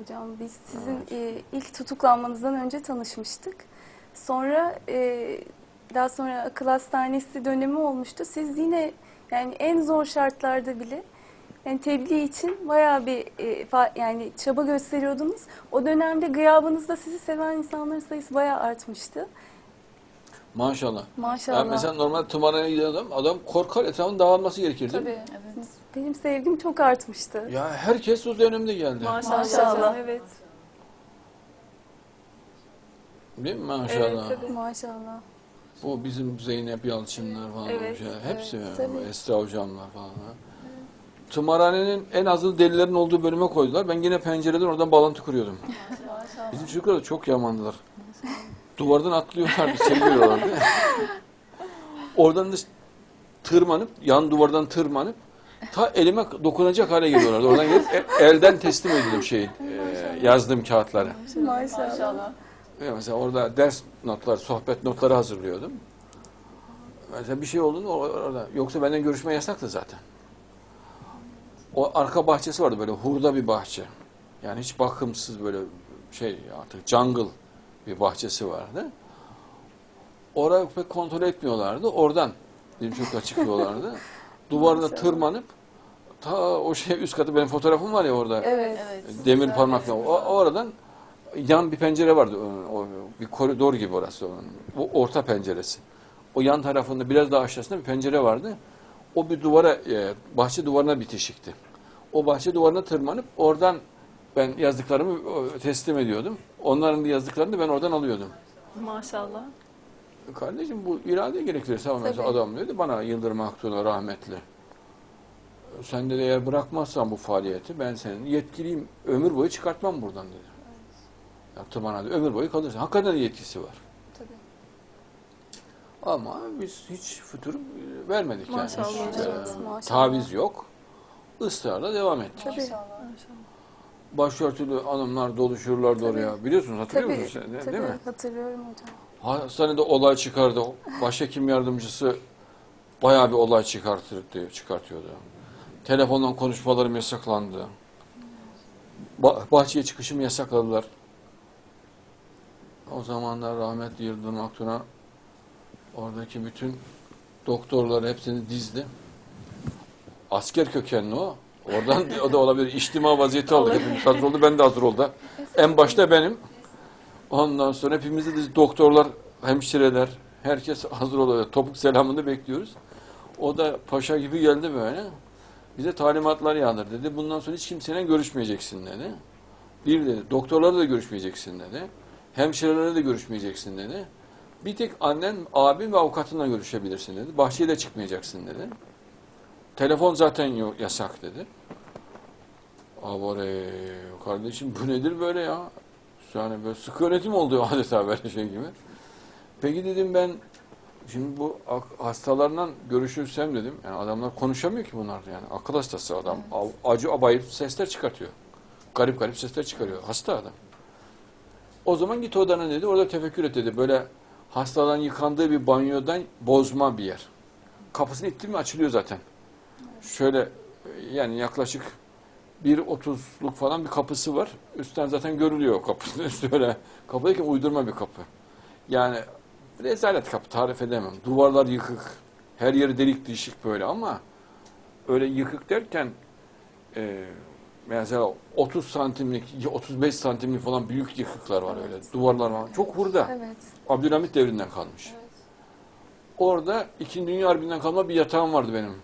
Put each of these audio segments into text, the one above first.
Hocam biz sizin e, ilk tutuklanmanızdan önce tanışmıştık. Sonra e, daha sonra akıl hastanesi dönemi olmuştu. Siz yine yani en zor şartlarda bile yani tebliğ için bayağı bir e, fa- yani çaba gösteriyordunuz. O dönemde gıyabınızda sizi seven insanların sayısı bayağı artmıştı. Maşallah. Maşallah. Yani mesela normal tımarhaneye giden adam, korkar etrafın dağılması gerekir değil mi? Tabii. Evet. Benim sevgim çok artmıştı. Ya herkes o dönemde geldi. Maşallah. Maşallah. Evet. Değil mi? Maşallah. Evet, tabii. Maşallah. Bu bizim Zeynep Yalçınlar falan Evet, olmuş ya. Hepsi evet, yani. tabii. Esra hocamlar falan. ha. Tımarhanenin en azılı delilerin olduğu bölüme koydular. Ben yine pencereden oradan bağlantı kuruyordum. Maşallah. Bizim çocuklar da çok yamandılar. Duvardan atlıyorlardı, içeri giriyorlardı. Oradan da tırmanıp, yan duvardan tırmanıp ta elime dokunacak hale geliyorlardı. Oradan gelip elden teslim ediyordum şeyi, e, yazdığım kağıtları. Maşallah. Ya Mesela orada ders notları, sohbet notları hazırlıyordum. Mesela bir şey olduğunda or- orada. Yoksa benden görüşme yasaktı zaten. O arka bahçesi vardı böyle hurda bir bahçe. Yani hiç bakımsız böyle şey artık jungle bir bahçesi vardı. Orayı pek kontrol etmiyorlardı. Oradan bizim çocuklar çıkıyorlardı. Duvarına tırmanıp ta o şey üst katı benim fotoğrafım var ya orada. Evet. Evet. Demir parmakla. O, oradan yan bir pencere vardı. O, o- bir koridor gibi orası onun. Bu orta penceresi. O yan tarafında biraz daha aşağısında bir pencere vardı. O bir duvara, e, bahçe duvarına bitişikti. O bahçe duvarına tırmanıp oradan ben yazdıklarımı e, teslim ediyordum. Onların da yazdıklarını da ben oradan alıyordum. Maşallah. Kardeşim bu irade gerektirir. Tabii. adam dedi bana Yıldırım Aktun'a rahmetli. Sen de eğer bırakmazsan bu faaliyeti ben senin yetkiliyim ömür boyu çıkartmam buradan dedi. Yaptı bana dedi, ömür boyu kalırsın. Hakikaten de yetkisi var. Tabii. Ama biz hiç fütur vermedik yani. Maşallah Hiç, hocam. e, Maşallah. taviz yok. Israrla devam ettik. Tabii. Maşallah. Başörtülü hanımlar doluşurlardı oraya. Biliyorsunuz hatırlıyor Tabii, musunuz? tabii Değil mi? hatırlıyorum hocam. Hastanede olay çıkardı. Başhekim yardımcısı bayağı bir olay çıkartırdı, çıkartıyordu. Telefondan konuşmalarım yasaklandı. Ba- bahçeye çıkışımı yasakladılar. O zamanlar rahmetli Yıldırım Aktun'a oradaki bütün doktorları hepsini dizdi. Asker kökenli o. Oradan o da olabilir. İçtima vaziyeti aldık. Hepimiz hazır oldu. Ben de hazır oldu. En başta benim. Ondan sonra hepimiz de doktorlar, hemşireler, herkes hazır oluyor. Topuk selamını bekliyoruz. O da paşa gibi geldi böyle. Bize talimatlar yağdır dedi. Bundan sonra hiç kimseyle görüşmeyeceksin dedi. Bir dedi, doktorlarla da görüşmeyeceksin dedi. Hemşirelerle de görüşmeyeceksin dedi. Bir tek annen, abin ve avukatınla görüşebilirsin dedi. Bahçeye de çıkmayacaksın dedi. Telefon zaten yok, yasak dedi. Abore, kardeşim bu nedir böyle ya? Yani böyle sıkı yönetim oldu adeta böyle şey gibi. Peki dedim ben şimdi bu hastalarla görüşürsem dedim. Yani adamlar konuşamıyor ki bunlar yani. Akıl hastası adam. Av- Acı abayıp sesler çıkartıyor. Garip garip sesler çıkarıyor. Hasta adam. O zaman git odana dedi. Orada tefekkür et dedi. Böyle hastaların yıkandığı bir banyodan bozma bir yer. Kapısını ittin mi açılıyor zaten. Şöyle yani yaklaşık 1.30'luk falan bir kapısı var. Üstten zaten görülüyor o kapının üstü öyle. Kapıdaki uydurma bir kapı. Yani rezalet kapı tarif edemem. Duvarlar yıkık. Her yeri delik deşik böyle ama öyle yıkık derken e, mesela 30 santimlik, 35 santimlik falan büyük yıkıklar var öyle. Duvarlar var. Çok hurda. Evet. Abdülhamit devrinden kalmış. Orada İkinci Dünya Harbi'nden kalma bir yatağım vardı benim.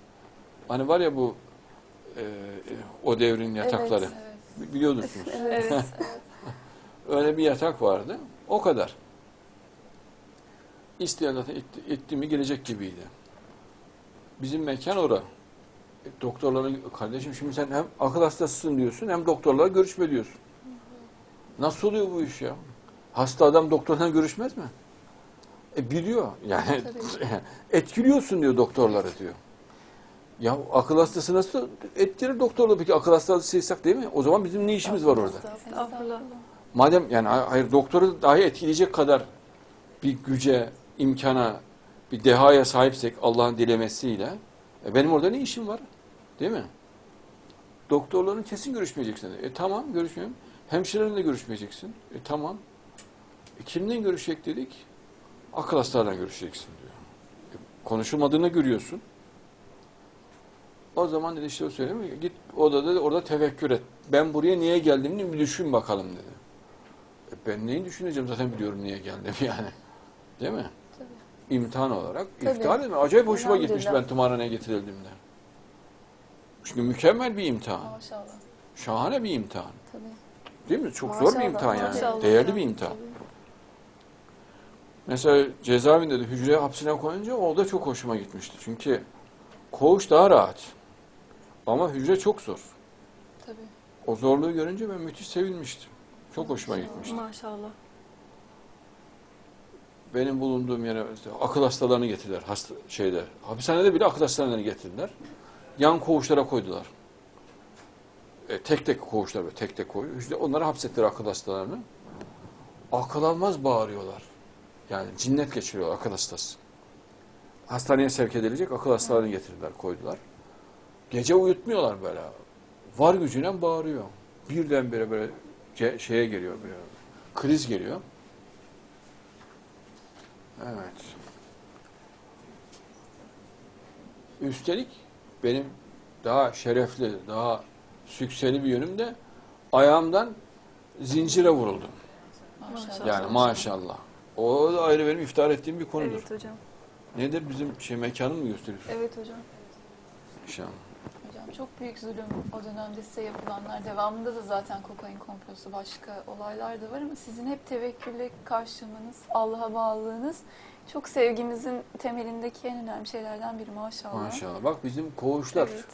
Hani var ya bu e, o devrin yatakları. Evet. Evet. Evet. Öyle bir yatak vardı. O kadar. İsteyen zaten itti, itti mi gelecek gibiydi. Bizim mekan ora. E, Doktorlara, kardeşim şimdi sen hem akıl hastasısın diyorsun hem doktorlarla görüşme diyorsun. Nasıl oluyor bu iş ya? Hasta adam doktorla görüşmez mi? E biliyor. Yani etkiliyorsun diyor doktorları diyor. Ya akıl hastası nasıl etkiler doktorla peki akıl hastasıysak değil mi? O zaman bizim ne işimiz var orada? Estağfurullah. Madem yani hayır doktoru dahi etkileyecek kadar bir güce, imkana, bir dehaya sahipsek Allah'ın dilemesiyle e benim orada ne işim var? Değil mi? Doktorların kesin görüşmeyeceksin. E tamam görüşmeyeyim. Hemşirenle görüşmeyeceksin. E tamam. E, kimle görüşecek dedik? Akıl hastalarla görüşeceksin diyor. E, konuşulmadığını görüyorsun. O zaman dedi işte o söylemiyor. Git odada orada tefekkür et. Ben buraya niye geldiğimi bir düşün bakalım dedi. E, ben neyi düşüneceğim zaten biliyorum niye geldim yani. Değil mi? Tabii. İmtihan olarak. Tabii. İftihar etme. Acayip hoşuma gitmiş ben tımarhaneye getirildiğimde. Çünkü mükemmel bir imtihan. Maşallah. Şahane bir imtihan. Tabii. Değil mi? Çok zor bir Maşallah, imtihan yani. maşallah. Değerli bir imtihan. Mesela cezaevinde de hücre hapsine koyunca o da çok hoşuma gitmişti. Çünkü koğuş daha rahat. Ama hücre çok zor. Tabii. O zorluğu görünce ben müthiş sevinmiştim. Çok hoşuma gitmişti. Maşallah. Benim bulunduğum yere işte akıl hastalarını getirdiler. Hasta, şeyde, hapishanede bile akıl hastalarını getirdiler. Yan koğuşlara koydular. E, tek tek koğuşlar böyle tek tek koyuyor. İşte onları hapsettiler akıl hastalarını. Akıl almaz bağırıyorlar. Yani cinnet geçiriyor akıl hastası. Hastaneye sevk edilecek akıl hastalarını getirdiler, koydular. Gece uyutmuyorlar böyle. Var gücüyle bağırıyor. Birdenbire böyle şeye geliyor böyle. Kriz geliyor. Evet. Üstelik benim daha şerefli, daha sükseli bir yönüm de ayağımdan zincire vuruldum. Maşallah. Yani maşallah. O da ayrı benim iftihar ettiğim bir konudur. Evet hocam. Nedir bizim şey mekanı mı gösteriyorsun? Evet hocam. İnşallah. Hocam çok büyük zulüm o dönemde size yapılanlar. Devamında da zaten kokain komplosu başka olaylar da var ama sizin hep tevekkülle karşılamanız, Allah'a bağlılığınız çok sevgimizin temelindeki en önemli şeylerden biri maşallah. Maşallah. Bak bizim koğuşlar Evet.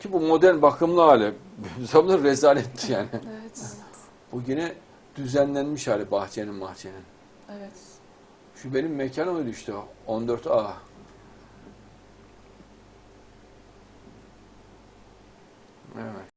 ki bu modern bakımlı hali zamanlar rezaletti yani. Evet. Bu yine düzenlenmiş hali bahçenin bahçenin. Evet. Şu benim mekanım öyle işte 14A. All right.